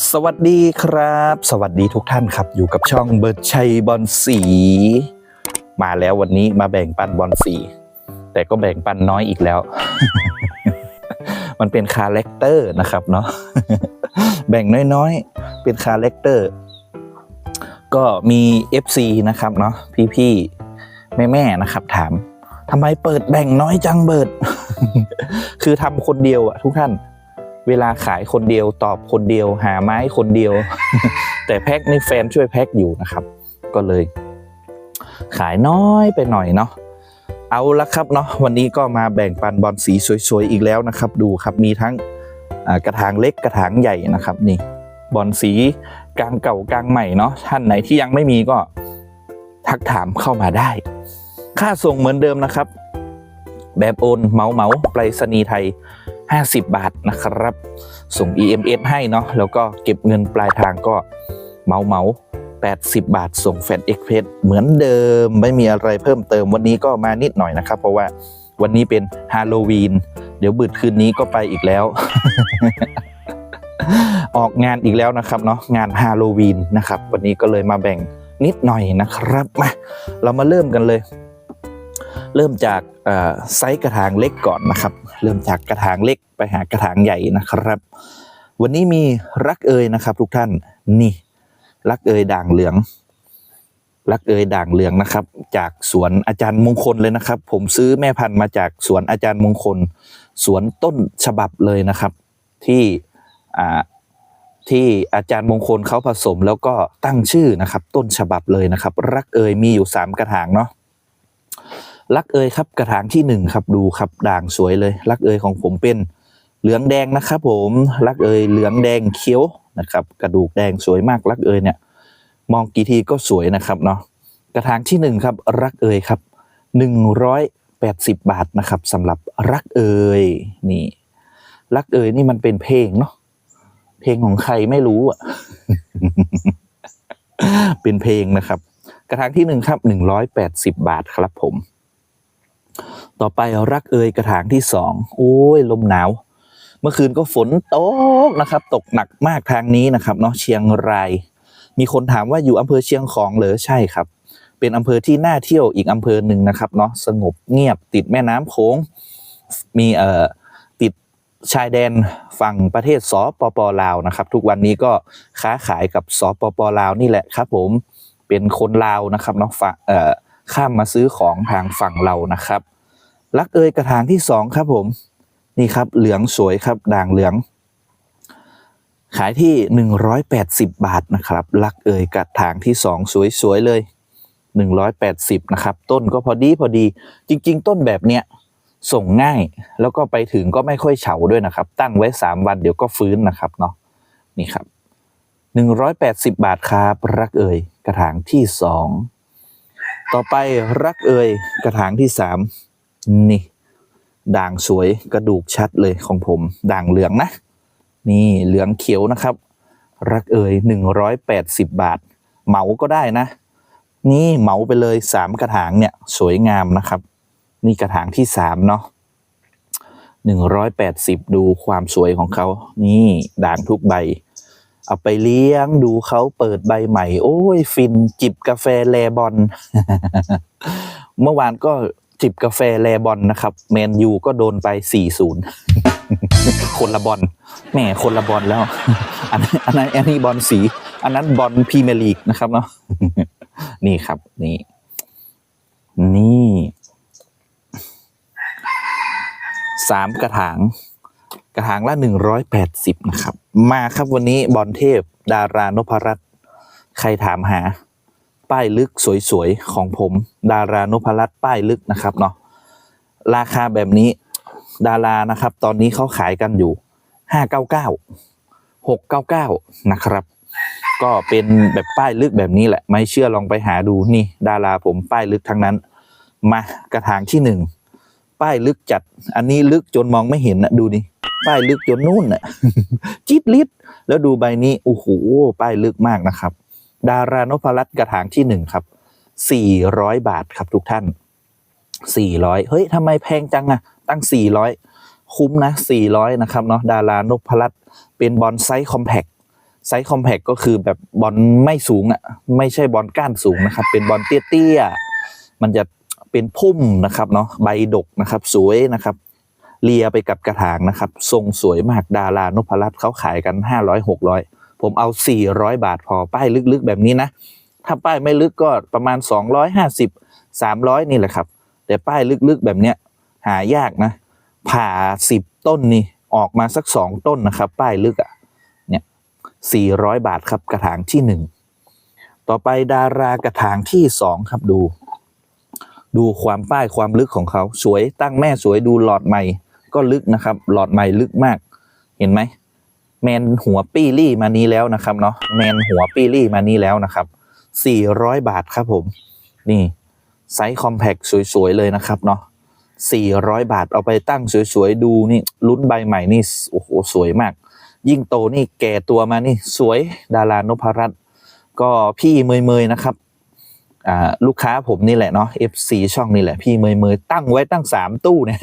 สวัสดีครับ สวัสดีทุกท่านครับ อยู่กับช่องเบิร์ดชัยบอลสี มาแล้ววันนี้มาแบ่งปันบอลสี แต่ก็แบ่งปันน้อยอีกแล้ว มันเป็นคาแรคเตอร์นะครับเนาะแบ่งน้อยๆ เป็นคาแรคเตอร์ ก็มี FC นะครับเนาะพี่ๆแม่ๆนะครับถามทำไมเปิดแบ่งน้อยจังเบิร์ดคือทำคนเดียวอะทุกท่าน เวลาขายคนเดียวตอบคนเดียว หาไม้คนเดียว แต่แพ็คนี่แฟนช่วยแพ็คอยู่นะครับ ก็เลย ขายน้อยไปหน่อยเนาะเอาละครับเนาะวันนี้ก็มาแบ่งปันบอลสีสวยๆอีกแล้วนะครับ ดูครับมีทั้งกระถางเล็กกระถางใหญ่นะครับ นี่บอลสีกลางเก่ากลางใหม่เนาะท่านไหนที่ยังไม่มีก็ทักถามเข้ามาได้ ค่าส่งเหมือนเดิมนะครับ แบบโอนเมาเมาไปรษณีย์ไทย 50 บาทนะครับ ส่ง EMS ให้เนาะแล้วก็เก็บเงินปลายทางก็เมาเมา80 บาท ส่งแฟนเอ็กเพสเหมือนเดิมไม่มีอะไรเพิ่มเติมวันนี้ก็มานิดหน่อยนะครับ เพราะว่าวันนี้เป็นฮาโลวีนเดี๋ยวบืดคืนนี้ก็ไปอีกแล้ว ออกงานอีกแล้วนะครับเนาะงานฮาโลวีนนะครับ วันนี้ก็เลยมาแบ่งนิดหน่อยนะครับมาเรามาเริ่มกันเลย เริ่มจากไซส์กระถางเล็กก่อนนะครับ เริ่มจากกระถางเล็กไปหากระถางใหญ่นะครับ วันนี้มีรักเอยนะครับ ทุกท่านนี่ รักเอยด่างเหลือง รักเอยด่างเหลืองนะครับ จากสวนอาจารย์มงคลเลยนะครับ ผมซื้อแม่พันธุ์มาจากสวนอาจารย์มงคล สวนต้นฉบับเลยนะครับ ที่ที่อาจารย์มงคลเขาผสมแล้วก็ตั้งชื่อนะครับ ต้นฉบับเลยนะครับ รักเอยมีอยู่สามกระถางเนาะ รักเอยครับกระถางที่หนึ่งครับดูครับด่างสวยเลยรักเอยของผมเป็นเหลืองแดงนะครับ ผมรักเอยเหลืองแดงเขียวนะครับ กระดูกแดงสวยมากรักเอยเนี่ย มองกี่ทีก็สวยนะครับเนาะกระถางที่หนึ่งครับรักเอยครับหนึ่งร้อยแปดสิบบาทนะครับสำหรับรักเอยนี่รักเอยนี่มันเป็นเพลงเนาะเพลงของใครไม่รู้อะเป็นเพลงนะครับ กระถางที่หนึ่งครับหนึ่งร้อยแปดสิบบาทครับผม ต่อไปรักเอยกระถางที่สองโอ้ยลมหนาว เมื่อคืนก็ฝนตกนะครับ ตกหนักมากทางนี้นะครับเนาะเชียงราย มีคนถามว่าอยู่อำเภอเชียงของเหรอใช่ครับ เป็นอำเภอที่น่าเที่ยวอีกอำเภอหนึ่งนะครับเนาะสงบเงียบติดแม่น้ำโขงมีเอ่อติดชายแดนฝั่งประเทศสปปลาวนะครับ ทุกวันนี้ก็ค้าขายกับสปปลาวนี่แหละครับ ผมเป็นคนลาวนะครับเนาะฝเอ่อข้ามมาซื้อของทางฝั่งเรานะครับ รักเอยกระถางที่สองครับผม นี่ครับเหลืองสวยครับ ด่างเหลือง ขายที่หนึ่งร้อยแปดสิบบาทนะครับ รักเอยกระถางที่สองสวยๆเลยหนึ่งร้อยแปดสิบนะครับ ต้นก็พอดีพอดี จริง ๆ ต้นแบบเนี้ยส่งง่ายแล้วก็ไปถึงก็ไม่ค่อยเฉาด้วยนะครับ ตั้งไว้สามวันเดี๋ยวก็ฟื้นนะครับเนาะนี่ครับหนึ่งร้อยแปดสิบบาทครับ รักเอยกระถางที่สองต่อไปรักเอยกระถางที่สาม นี่ ด่างสวยกระดูกชัดเลยของผม ด่างเหลืองนะ นี่เหลืองเขียวนะครับ รักเอ่ยหนึ่งร้อยแปดสิบบาท เหมาก็ได้นะ นี่เหมาไปเลยสามกระถางเนี่ยสวยงามนะครับ นี่กระถางที่สามเนาะหนึ่งร้อยแปดสิบดูความสวยของเขา นี่ด่างทุกใบ เอาไปเลี้ยงดูเขาเปิดใบใหม่ โอ้ย ฟินจิบกาแฟแลบอลเมื่อวานก็ จิบกาแฟแลบอลนะครับแมนยูก็โดนไป 4-0 คนละบอลแหมคนละบอลแล้ว อันนั้นอันนี้บอลสี อันนั้นบอลพรีเมียร์ลีกนะครับเนาะนี่ครับนี่ นี่สามกระถาง กระถางละหนึ่งร้อยแปดสิบนะครับ มาครับวันนี้บอลเทพ ดารานพรัตน์ใครถามหา ป้ายลึกสวยๆ ของผม ดารานพรัตน์ป้ายลึกนะครับเนาะราคาแบบนี้ดารานะครับ ตอนนี้เขาขายกันอยู่ห้าเก้าเก้าหกเก้าเก้านะครับ ก็เป็นแบบป้ายลึกแบบนี้แหละ ไม่เชื่อลองไปหาดูนี่ ดาราผมป้ายลึกทั้งนั้น มากระถางที่หนึ่งป้ายลึกจัด อันนี้ลึกจนมองไม่เห็นนะดูดิป้ายลึกจนนู่นน่ะจิตลิดแล้วดูใบนี้โอ้โหป้ายลึกมากนะครับ ดารานพรัตน์กระถางที่หนึ่งครับสี่ร้อยบาทครับทุกท่านสี่ร้อยเฮ้ยทำไมแพงจังอะตั้งสี่ร้อยคุ้มนะสี่ร้อยนะครับเนาะดารานพรัตน์เป็นบอนไซส์คอมแพคไซส์คอมแพคก็คือแบบบอลไม่สูงอะไม่ใช่บอลก้านสูงนะครับ เป็นบอลเตี้ยๆมันจะเป็นพุ่มนะครับเนาะใบดกนะครับ สวยนะครับเลียไปกับกระถางนะครับ ทรงสวยมากดารานพรัตน์เขาขายกันห้าร้อยหกร้อย ผมเอาสี่ร้อยบาทพอป้ายลึกๆ แบบนี้นะ ถ้าป้ายไม่ลึกก็ประมาณสองร้อยห้าสิบสามร้อยนี่แหละครับ แต่ป้ายลึกๆแบบเนี้ยหายากนะ ผ่าสิบต้นนี่ออกมาสักสองต้นนะครับ ป้ายลึกอะ่ะเนี่ยสี่ร้อยบาทครับกระถางที่หนึ่งต่อไปดารากระถางที่สองครับดู ดูความป้ายความลึกของเขาสวยตั้งแม่สวยดูหลอดใหม่ก็ลึกนะครับ หลอดใหม่ลึกมากเห็นไหม แมนหัวปี้ลี่มานี้แล้วนะครับเนาะแมนหัวปี้ลี่มานี้แล้วนะครับสี่ร้อยบาทครับผม นี่ไซส์คอมแพคสวยๆเลยนะครับเนาะสี่ร้อยบาทเอาไปตั้งสวยๆดูนี่ลุ้นใบใหม่นี่โอ้โหสวยมาก ยิ่งโตนี่แก่ตัวมานี่สวยดารานพรัตน์ก็พี่เมยเมยๆนะครับอ่าลูกค้าผมนี่แหละเนาะ FC ช่องนี่แหละ พี่เมยเมยๆตั้งไว้ตั้งสามตู้เนี่ย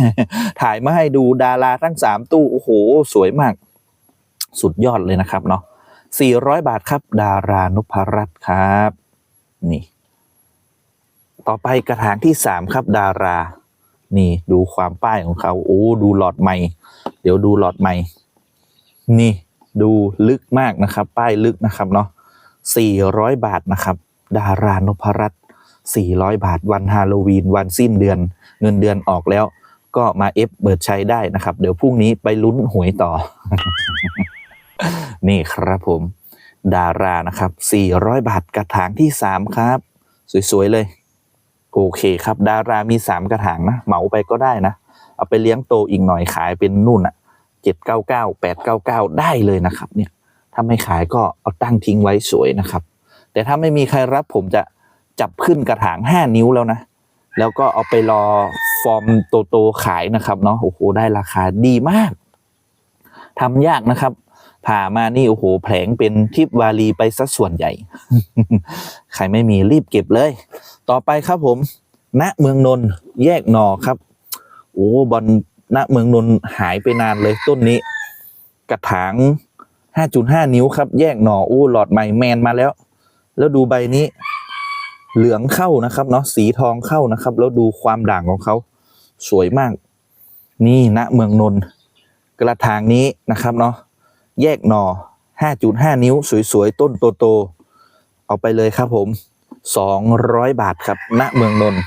ถ่ายมาให้ดูดาราทั้งสามตู้ โอ้โห สวยมาก สุดยอดเลยนะครับเนาะ400 บาทครับ ดารานุพรัตน์ครับ นี่ ต่อไปกระถางที่สามครับ ดารา นี่ดูความป้ายของเขา โอ้ดูหลอดใหม่ เดี๋ยวดูหลอดใหม่ นี่ดูลึกมากนะครับ ป้ายลึกนะครับเนาะ400 บาทนะครับ ดารานพรัตน์400 บาท วันฮาโลวีน วันสิ้นเดือน เงินเดือนออกแล้ว ก็มาเอฟเบิดใช้ได้นะครับ เดี๋ยวพรุ่งนี้ไปลุ้นหวยต่อ นี่ครับผม ดารานะครับ 400 บาทกระถางที่ 3 ครับ สวย ๆ เลย โอเคครับ ดารามี 3 กระถางนะ เหมาไปก็ได้นะ เอาไปเลี้ยงโตอีกหน่อยขายเป็นนู่นอะ799 899 ได้เลยนะครับเนี่ยถ้าไม่ขายก็เอาตั้งทิ้งไว้สวยนะครับ แต่ถ้าไม่มีใครรับผมจะจับขึ้นกระถาง 5 นิ้วแล้วนะ แล้วก็เอาไปรอฟอร์มโตๆขายนะครับเนาะโอ้โหได้ราคาดีมากทำยากนะครับ ผ่ามานี่โอ้โหแผลงเป็นทิพวารีไปซะส่วนใหญ่ ใครไม่มีรีบเก็บเลย ต่อไปครับผมณเมืองนนท์แยกหนอครับ โอ้บอลณเมืองนนท์หายไปนานเลยต้นนี้ กระถาง 5.5 นิ้วครับ แยกหนอโอ้หลอดใหม่แมนมาแล้ว แล้วดูใบนี้ เหลืองเข้านะครับเนาะสีทองเข้านะครับ แล้วดูความด่างของเขาสวยมาก นี่ณเมืองนนท์กระถางนี้นะครับเนาะ แยกหนอ5.5 นิ้ว สวยๆ ต้นโตๆเอาไปเลยครับผม 200 บาทครับณเมืองนนท์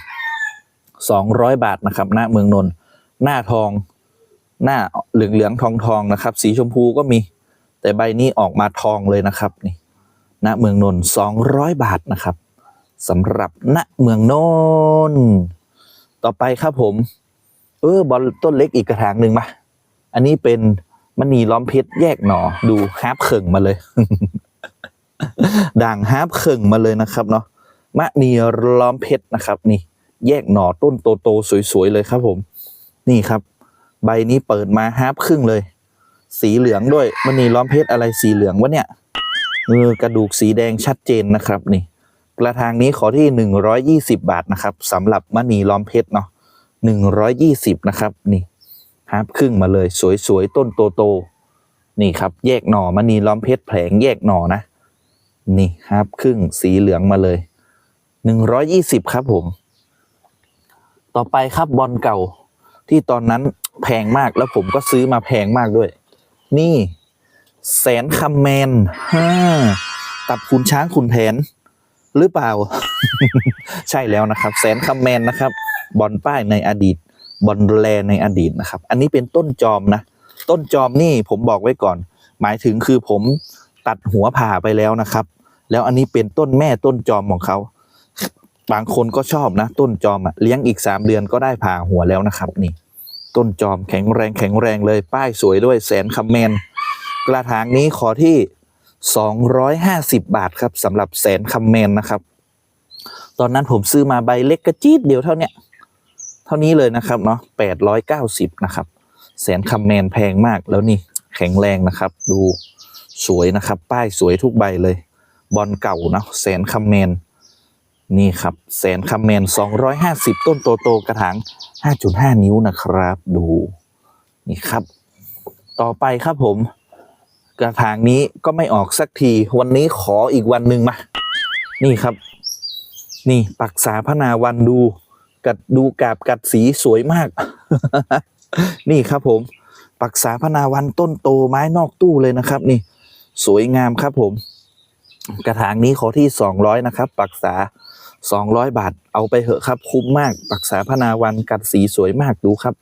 200 บาทนะครับณเมืองนนท์หน้าทอง หน้าเหลืองๆทองทองนะครับ สีชมพูก็มี แต่ใบนี้ออกมาทองเลยนะครับนี่ณเมืองนนท์200 บาทนะครับสำหรับณเมืองนนท์ต่อไปครับผม เออบอลต้นเล็กอีกกระถางหนึ่งมา อันนี้เป็น มณีล้อมเพชรแยกหนอ ดูฮาร์ปเข่งมาเลย ด่างฮาร์ปเข่งมาเลยนะครับเนาะมณีล้อมเพชรนะครับ นี่ แยกหนอต้นโตๆสวยๆเลยครับ ผม นี่ครับ ใบนี้เปิดมาฮาร์ปครึ่งเลย สีเหลืองด้วยมณีล้อมเพชรอะไรสีเหลืองวะเนี่ยเออกระดูกสีแดงชัดเจนนะครับ นี่ กระถางนี้ขอที่หนึ่งร้อยยี่สิบาทนะครับสำหรับมณีล้อมเพชรเนาะหนึ่งร้อยยี่สิบนะครับ นี่ ฮาร์ปครึ่งมาเลย สวยๆ ต้นโตๆนี่ครับ แยกหน่อมณีล้อมเพชรแผลงแยกหน่อนะ นี่ฮาร์ปครึ่งสีเหลืองมาเลยหนึ่งร้อยยี่สิบครับผม ต่อไปครับบอลเก่า ที่ตอนนั้นแพงมากแล้วผมก็ซื้อมาแพงมากด้วย นี่แสนคำแมนฮ่ากับคุณช้างคุณแผน หรือเปล่า ใช่แล้วนะครับ แสนคำแมนนะครับ บอลป้ายในอดีต บอลแลในอดีตนะครับ อันนี้เป็นต้นจอมนะ ต้นจอมนี่ผมบอกไว้ก่อน หมายถึงคือผมตัดหัวผ่าไปแล้วนะครับ แล้วอันนี้เป็นต้นแม่ต้นจอมของเขา บางคนก็ชอบนะ ต้นจอมอะเลี้ยงอีกสามเดือนก็ได้ผ่าหัวแล้วนะครับ นี่ ต้นจอมแข็งแรงแข็งแรงเลย ป้ายสวยด้วยแสนคำแมนกระถางนี้ขอที่ 250 บาทครับสำหรับแสนคำแมนนะครับ ตอนนั้นผมซื้อมาใบเล็กกระจีดเดียวเท่าเนี้ย เท่านี้เลยนะครับเนาะ890นะครับ แสนคำแมนแพงมากแล้วนี่แข็งแรงนะครับ ดูสวยนะครับ ป้ายสวยทุกใบเลย บอลเก่าเนาะแสนคำแมนนี่ครับแสนคำแมน250ต้นโตๆกระถาง5.5นิ้วนะครับ ดูนี่ครับ ต่อไปครับผมกกระถางนี้ก็ไม่ออกสักที วันนี้ขออีกวันหนึ่งมา นี่ครับ นี่ปักษาพนาวันดู กัดดูกาบกัดสีสวยมาก นี่ครับผม ปักษาพนาวันต้นโตไม้นอกตู้เลยนะครับ นี่ สวยงามครับผม กระถางนี้ขอที่สองร้อยนะครับ ปักษาสองร้อยบาท เอาไปเหอะครับ คุ้มมาก ปักษาพนาวันกัดสีสวยมากดูครับ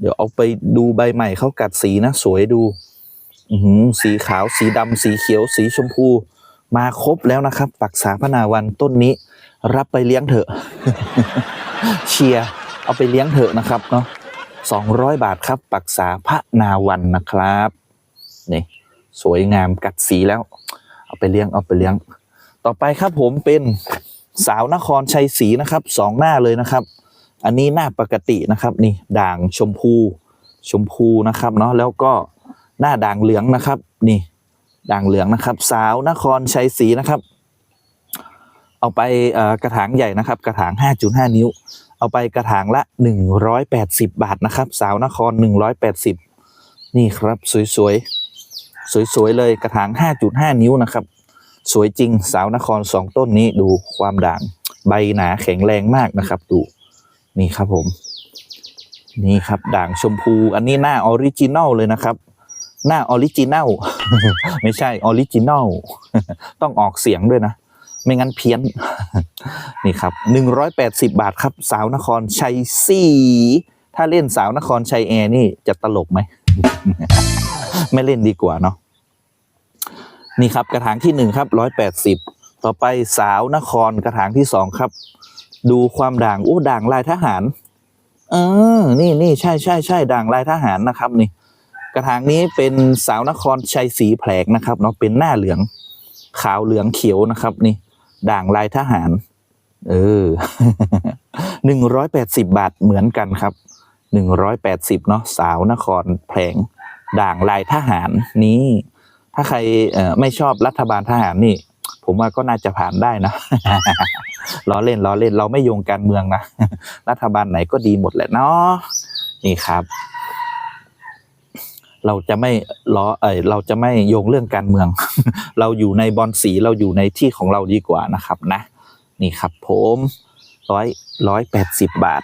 เดี๋ยวเอาไปดูใบใหม่เขากัดสีนะสวยดูสีขาวสีดำสีเขียว สีชมพู มาครบแล้วนะครับ ปักษาพนาวันต้นนี้ รับไปเลี้ยงเถอะ เชียร์เอาไปเลี้ยงเถอะนะครับเนาะสองร้อยบาทครับปักษาพระนาวันนะครับนี่สวยงามกัดสีแล้ว เอาไปเลี้ยงเอาไปเลี้ยง ต่อไปครับผมเป็นสาวนครชัยศรีนะครับสองหน้าเลยนะครับ อันนี้หน้าปกตินะครับนี่ด่างชมพูชมพูนะครับเนาะแล้วก็หน้าด่างเหลืองนะครับ นี่ ด่างเหลืองนะครับ สาวนครชัยศรีนะครับ เอาไปกระถางใหญ่นะครับ กระถาง 5.5 นิ้ว เอาไปกระถางละ 180 บาทนะครับ สาวนคร 180 นี่ครับสวยๆ สวยๆ เลยกระถาง 5.5 นิ้วนะครับ สวยจริงสาวนครสองต้นนี้ดูความด่างใบหนาแข็งแรงมากนะครับ ดูนี่ครับผม นี่ครับด่างชมพู อันนี้หน้าออริจินัลเลยนะครับ หน้าออริจินัลไม่ใช่ออริจินัลต้องออกเสียงด้วยนะ ไม่งั้นเพี้ยน นี่ครับหนึ่งร้อยแปดสิบาทครับ สาวนครชัยศรีถ้าเล่นสาวนครชัยแอร์นี่จะตลกไหม ไม่เล่นดีกว่าเนาะนี่ครับกระถางที่หนึ่งครับร้อยแปดสิบต่อไปสาวนครกระถางที่สองครับ ดูความด่างอู้ด่างลายทหารเออนี่นี่ใช่ใช่ใช่ด่างลายทหารนะครับนี่ กระถางนี้เป็นสาวนครชัยศรีแผลกนะครับเนาะเป็นหน้าเหลืองขาวเหลืองเขียวนะครับนี่ ด่างลายทหาร เออหนึ่งร้อยแปดสิบาทเหมือนกันครับหนึ่งร้อยแปดสิบเนาะสาวนครแผลงด่างลายทหารนี้ ถ้าใครไม่ชอบรัฐบาลทหารนี่ ผมว่าก็น่าจะผ่านได้นะล้อเล่นล้อเล่นเราไม่โยงการเมืองนะรัฐบาลไหนก็ดีหมดแหละเนาะนี่ครับ เราจะไม่ล้อเอยเราจะไม่โยงเรื่องการเมือง เราอยู่ในบอลสีเราอยู่ในที่ของเราดีกว่านะครับนะ นี่ครับผมร้อยร้อยแปดสิบบาท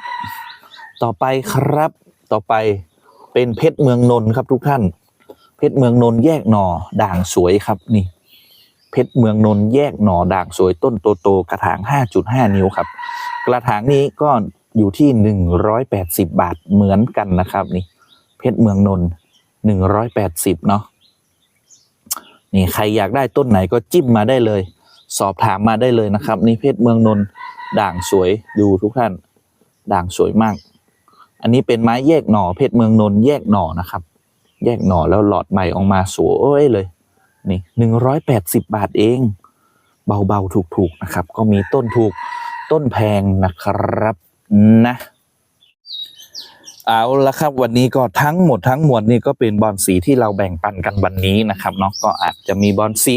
ต่อไปครับต่อไปเป็นเพชรเมืองนนท์ครับทุกท่าน เพชรเมืองนนท์แยกหน่อด่างสวยครับนี่ เพชรเมืองนนท์แยกหน่อด่างสวยต้นโตๆกระถาง 5.5 นิ้วครับ กระถางนี้ก็อยู่ที่ 180 บาทเหมือนกันนะครับนี่ เพชรเมืองนนท์ 180เนาะนี่ใครอยากได้ต้นไหนก็จิ้มมาได้เลย สอบถามมาได้เลยนะครับ นี่เพชรเมืองนนด่างสวยดูทุกท่าน ด่างสวยมาก อันนี้เป็นไม้แยกหน่อเพชรเมืองนนแยกหน่อนะครับ แยกหน่อแล้วหลอดใหม่ออกมาสวยเลย นี่หนึ่งร้อยแปดสิบบาทเอง เบาๆถูกๆนะครับ ก็มีต้นถูกต้นแพงนะครับนะ เอาละครับวันนี้ก็ทั้งหมดทั้งมวลนี่ก็เป็นบอลสีที่เราแบ่งปันกันวันนี้นะครับเนาะก็อาจจะมีบอลสี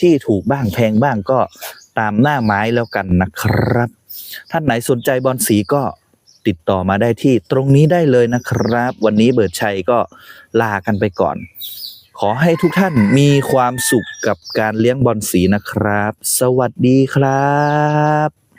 ที่ถูกบ้างแพงบ้างก็ตามหน้าไม้แล้วกันนะครับ ท่านไหนสนใจบอลสีก็ติดต่อมาได้ที่ตรงนี้ได้เลยนะครับ วันนี้เบิร์ดชัยก็ลากันไปก่อน ขอให้ทุกท่านมีความสุขกับการเลี้ยงบอลสีนะครับ สวัสดีครับ